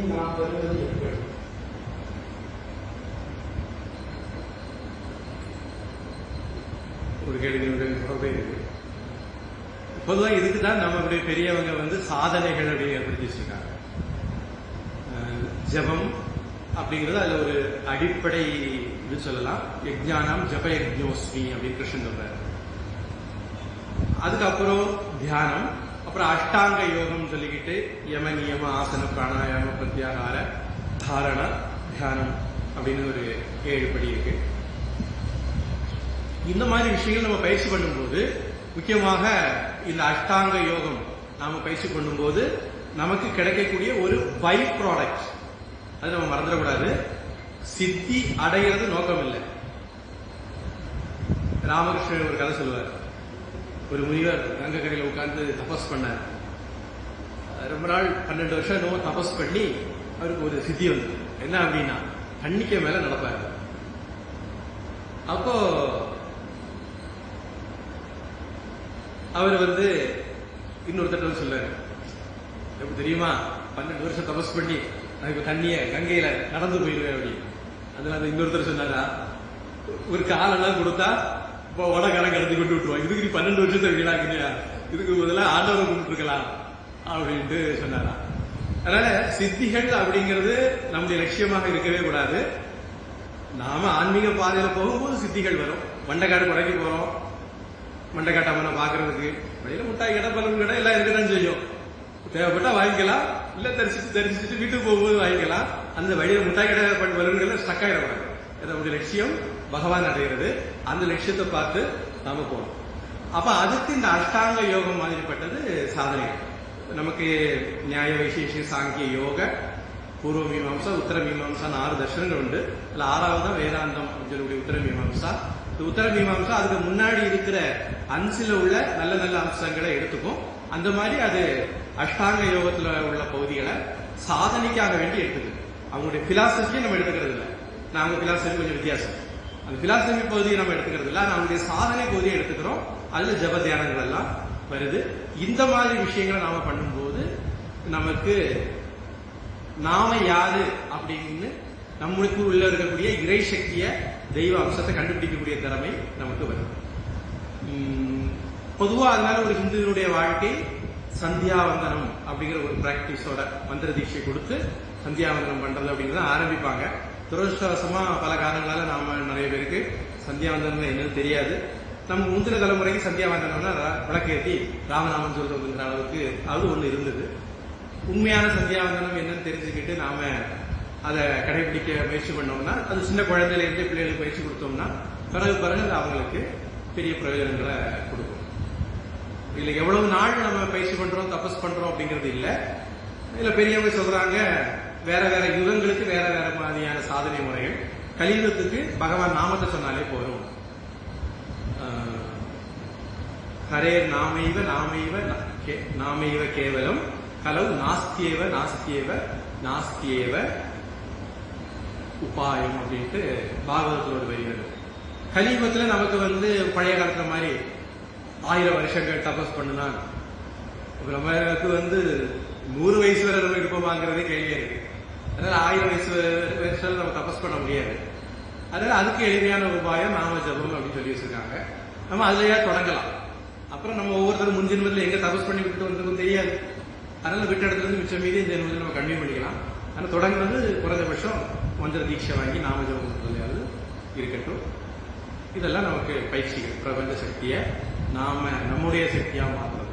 இனி நாம் வருவது எப்படி? ஒரு கேள்வியுடைய தொடர்பே இருக்கு. பொதுவாக இதுக்கு தான் நம்மளுடைய பெரியவங்க வந்து சாதனைகள் அப்படின்னு ஏற்படுத்தி ஜபம் அப்படிங்கிறது அதுல ஒரு அடிப்படை இது சொல்லலாம். யஜ்ஞானம் ஜப யஜ்ஞோஸ்மி அப்படின்னு கிருஷ்ணன் சொல்றாரு. அதுக்கப்புறம் தியானம். அப்புறம் அஷ்டாங்க யோகம் சொல்லிக்கிட்டு யம நியம ஆசன பிராணாயாம பிரத்யாகார தாரண தியானம் அப்படின்னு ஒரு ஏழு படி இருக்கு. இந்த மாதிரி விஷயங்கள் நம்ம பயிற்சி பண்ணும்போது முக்கியமாக இந்த அஷ்டாங்க யோகம் நாம பயிற்சி பண்ணும்போது நமக்கு கிடைக்கக்கூடிய ஒரு பை ப்ராடக்ட் அது நம்ம மறந்துடக்கூடாது. சித்தி அடைகிறது நோக்கம் இல்லை ராமகிருஷ்ணன் ஒரு கதை சொல்லுவார். ஒரு முனிவர் கங்கக்கரையில் உட்கார்ந்து தபஸ் பண்ணார். ரொம்ப நாள் பன்னெண்டு வருஷம் என்னவோ தபஸ் பண்ணி அவருக்கு ஒரு சித்தி வந்தது. என்ன அப்படின்னா தண்ணிக்க மேல நடப்பாரு. அப்போ அவர் வந்து இன்னொருத்தட்ட சொல்லாரு எப்படி தெரியுமா? பன்னெண்டு வருஷம் தபஸ் பண்ணி அதுக்கு தண்ணிய கங்கையில நடந்து போயிடுவேன் அப்படி அதுல அந்த இன்னொருத்தர் சொன்னாரா? ஒரு காலெல்லாம் கொடுத்தா இப்போ வடகாலம் கடந்து கொண்டு விட்டுருவான் இதுக்கு நீ பன்னெண்டு வருஷத்தை வீணாக்குனியா இதுக்கு முதல்ல ஆண்டவரை கும்பிட்டுருக்கலாம் அப்படின்ட்டு சொன்னாராம். அதனால சித்திகள் அப்படிங்கிறது நம்முடைய லட்சியமாக இருக்கவே கூடாது. நாம ஆன்மீக பாதையில போகும்போது சித்திகள் வரும். மண்டைக்காடு குறைக்கு போறோம். மண்டைக்காட்டு பாக்குறதுக்கு வழியில முட்டாய் கடை பலூன் கடை எல்லாம் இருக்கதான் செய்யும். தேவைப்பட்டா வாங்கிக்கலாம். இல்ல தரிசிட்டு தரிசிச்சுட்டு வீட்டுக்கு போகும்போது வாங்கிக்கலாம். அந்த வழியில முட்டாய் கடை பலன்கள் ஸ்டக் ஆயிடக்கூடாது. அது நம்முடைய லட்சியம். பகவான் அடைகிறது. அந்த லட்சியத்தை பார்த்து நாம போகணும். அப்ப அதுக்கு இந்த அஷ்டாங்க யோகம் மாதிரிப்பட்டது சாதனை நமக்கு நியாய விசேஷ சாங்கிய யோக பூர்வ மீமாம்சா உத்தர மீமாசான்னு ஆறு தர்ஷனங்கள் உண்டு. அதுல ஆறாவது தான் வேதாந்தம் அப்படின்னு சொல்லக்கூடிய உத்தர மீமாம்சா. இந்த உத்தர மீமாம்சா அதுக்கு முன்னாடி இருக்கிற அன்சில உள்ள நல்ல நல்ல அம்சங்களை எடுத்துக்கும். அந்த மாதிரி அது அஷ்டாங்க யோகத்துல உள்ள பகுதிகளை சாதனைக்காக வேண்டி எடுத்துக்குது அவங்களுடைய பிலாசபியை நம்ம எடுத்துக்கிறது இல்லை நாங்க பிலாசபி கொஞ்சம் வித்தியாசம். அந்த பிலாசபி பகுதியை நம்ம எடுத்துக்கிறது இல்லை. நம்மளுடைய சாதனை பகுதியை எடுத்துக்கிறோம். அதுல ஜப தியானங்கள் எல்லாம் வருது. இந்த மாதிரி விஷயங்களை நாம பண்ணும்போது நமக்கு நாம யாரு அப்படின்னு நம்மளுக்கு உள்ள இருக்கக்கூடிய இறை சக்திய தெய்வ அம்சத்தை கண்டுபிடிக்கக்கூடிய திறமை நமக்கு வரும். பொதுவாக பொதுவா அதனால ஒரு ஹிந்துவினுடைய வாழ்க்கை சந்தியாவந்தனம் அப்படிங்கிற ஒரு பிராக்டிஸோட மந்திர தீட்சை கொடுத்து சந்தியாவந்தனம் பண்றது அப்படிங்கிறத ஆரம்பிப்பாங்க. துரதிருஷ்டவசமா பல காரணங்களால நாம நிறைய பேருக்கு சந்தியாவந்தனம் என்னன்னு தெரியாது. நம்ம முந்தின தலைமுறைக்கு சந்தியாவந்தனம்னா விளக்கேற்றி ராமநாமன் ராமநாமம் சொல்றதுங்கிற அளவுக்கு அது ஒண்ணு இருந்தது. உண்மையான சந்தியாவந்தனம் என்னன்னு தெரிஞ்சுக்கிட்டு நாம அதை கடைபிடிக்க முயற்சி பண்ணோம்னா அது சின்ன குழந்தையில இருந்து பிள்ளைகளுக்கு பயிற்சி கொடுத்தோம்னா பிறகு பிறகு அது அவங்களுக்கு பெரிய பிரயோஜனங்களை கொடுக்கும். இதில் எவ்வளவு நாள் நம்ம பயிற்சி பண்றோம் தபஸ் பண்றோம் அப்படிங்கிறது இல்ல. இதில் பெரியவங்க சொல்றாங்க வேற வேற யுகங்களுக்கு வேற வேற மாதிரியான சாதனை முறைகள். கலியுகத்துக்கு பகவான் நாமத்தை சொன்னாலே போதும். ஆஹ், ஹரே நாமைவ நாமைவ கே- நாமைவ கேவலம் கலவு நாஸ்தியேவ நாஸ்தியேவ நாஸ்தியேவ உபாயம் அப்படின்ட்டு பாகவதத்தோடு வருகிறது வரி கலியுகத்துல நமக்கு வந்து பழைய காலத்துல மாதிரி ஆயிரம் வருஷங்கள் தபஸ் பண்ணுனா இப்ப வந்து நூறு வயசு வரை நம்ம இருப்போமாங்கிறதே கேள்வியா இருக்கு. அதனால ஆயிரம் வயசு வயசுல நம்ம தபஸ் பண்ண முடியாது. அதனால அதுக்கு எளிமையான உபாயம் நாம ஜபம் அப்படின்னு சொல்லி வச்சிருக்காங்க. நம்ம அதுலயா தொடங்கலாம். அப்புறம் நம்ம ஒவ்வொருத்தரும் முன் ஜென்மத்துல எங்க தபஸ் பண்ணி விட்டு வந்ததும் தெரியாது. அதனால விட்ட இடத்துல இருந்து மிச்சம் மீதி இந்த ஜென்மத்தில் நம்ம கன்வியூ பண்ணிக்கலாம். ஆனால் தொடங்குறது குறைந்தபட்சம் மந்திர தீட்சை வாங்கி நாம ஜபம் பண்றதுலயாவது இருக்கட்டும். இதெல்லாம் நமக்கு பயிற்சிகள். பிரபஞ்ச சக்தியை நாம நம்முடைய சக்தியா மாற்றணும்